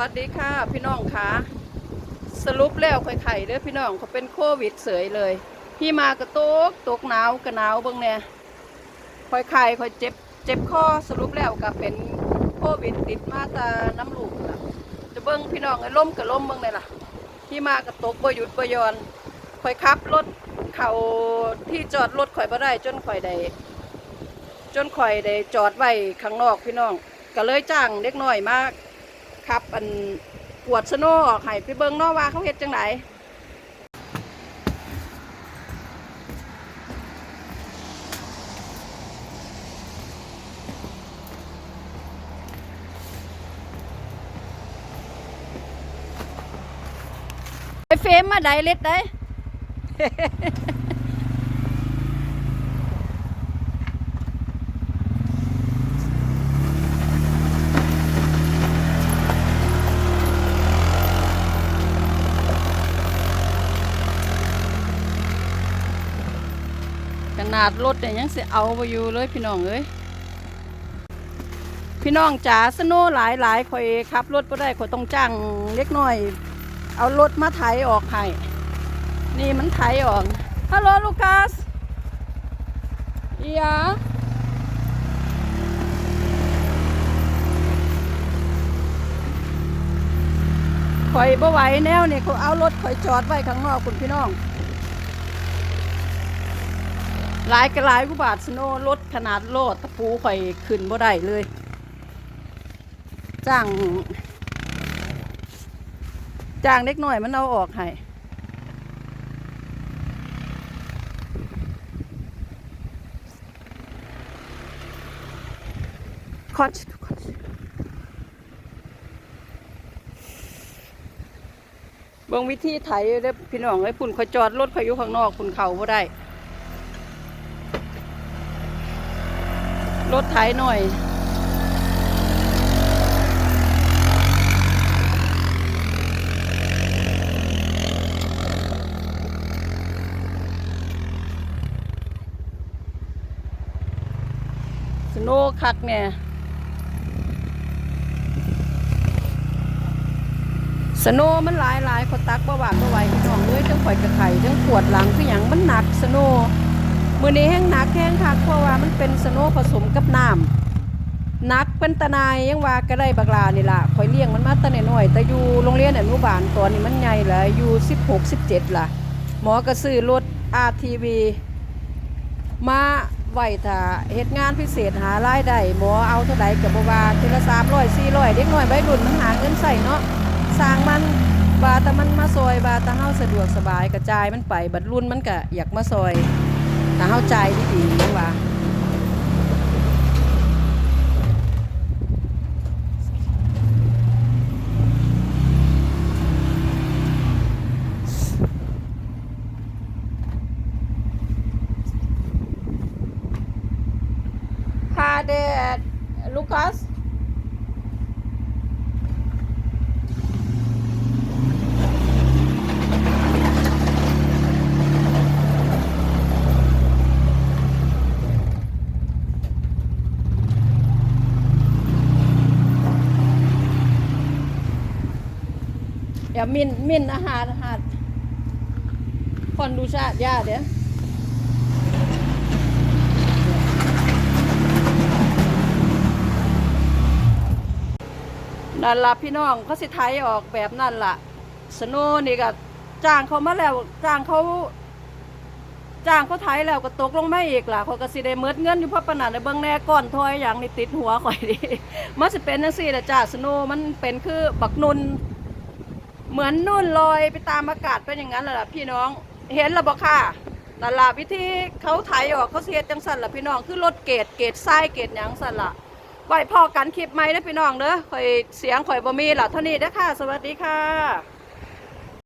วัสดีค่ะ พี่น้องคะสรุปแล้วข่ไข่เด้อพี่น้องเขาเป็นโควิดเสยเลย พี่มากระตกตกหนาวกระหนาวเบิ่งเนี่ยข่อยไข่ข่อยเจ็บเจ็บคอสรุปแล้วก็เป็นโควิดติดมาตาน้ำลูกล่ะจะเบิ่งพี่น้องไอ้ล่มกับล่มเบิ่งเลยล่ะพี่มากระตกบ่หยุดบ่ยอนข่อยขับรถเข้าที่จอดรถข่อยบ่ได้จนข่อยได้จนข่อยได้จอดไว้ข้างนอกพี่น้องก็เลยจ้างเด็กน้อยมาก ขับอันกวดสโนออกให้ไปเบิ่งเนอว่าเขาเฮ็ดจังไดไอเฟรมมาได้เล็ดได้ นาดรถเนี่ยยังสิเอาไปอยู่เลยพี่น้องเอ้ยพี่น้องจ๋าสโนว์หลายหลายคอยขับรถก็ได้คอยต้องจ้างเล็กน้อย เอารถมาไถออกให้นี่มันไถออกฮัลโหลลูคัสอียาข่อยบ่ไหวแนวนี่เขาเอารถข่อยจอดไว้ข้างนอกคุณพี่น้อง หลายกระหลายกุบาทสโนรถขนาดโลดตะปูข่อยขึ้นบ่ได้เลย จ้างจ้างเล็กหน่อยมันเอาออกให้คอชคอชเบิ่งวิธีไถเด้อพี่น้องไอ้ยพุ่นข่อยจอดรถข่อยอยู่ข้างนอกพุ่นเข่าบ่ได้ รถไถหน่อย สโนคักเนี่ยสโนมันหลายหลายคนตักบ่หวานบ่ไหวพี่น้องเลยจังข่อยกระไข่จังปวดหลังคือหยังมันหนักสโน มือนี้แห้งหนักแห้งคักเพราะว่ามันเป็นสโนว์ผสมกับน้ำหนักเป็นตะนายยังว่าก็ได้บักลานี่ล่ะข่อยเลี้ยงมันมาแต่น้อยแต่อยู่โรงเรียนอนุบาลตอนนี้มันใหญ่แล้วอยู่16 17ล่ะ หมอก็ซื้อรถ RTV มาไหวถ้าเหตุงานพิเศษหารายได้หมอเอาเท่าใดกับบว่าทีละสามร้อยสี่ร้อยเด็กน้อยใบรุ่นมันหาเงินใส่เนาะสร้างมันบาแต่มันมาซอยบาแต่เฮาสะดวกสบายกระจายมันไปบัดรุ่นมันก็อยากมาซอย แต่เฮาใจที่ดีว่ายดี ๆจังว่า Hi there, Lucas. Ja, min, min här, här. Kan du säga ja, det? นั่นล่ะพี่น้องเขาสิไทยออกแบบนั่นล่ะสโนว์นี่ก็จ้างเขามาแล้วจ้างเขาจ้างเขาไทยแล้วก็ตกลงมาอีกล่ะเขาก็สิได้เมิดเงินอยู่เพราะปานนันในเบื้องแน่ก้อนทอยอย่างนี่ติดหัวข่อยดิมันสิเป็นจังซี่แหละจ้าสโนว์มันเป็นคือบักนุน เหมือนนุ่นลอยไปตามอากาศเป็นอย่างนั้นแหละพี่น้องเห็นแล้วบ่ค่ะนั่นล่ะวิธีเขาถ่ายออกเขาเสียจังสันละพี่น้องคือรถเกตเกตทรายเกตหยังสันล่ะไว้พอกันคลิปใหม่เด้พี่น้องเด้อะคอยเสียงคอยบ่มีล่ะเท่านี้นะค่ะ สวัสดีค่ะ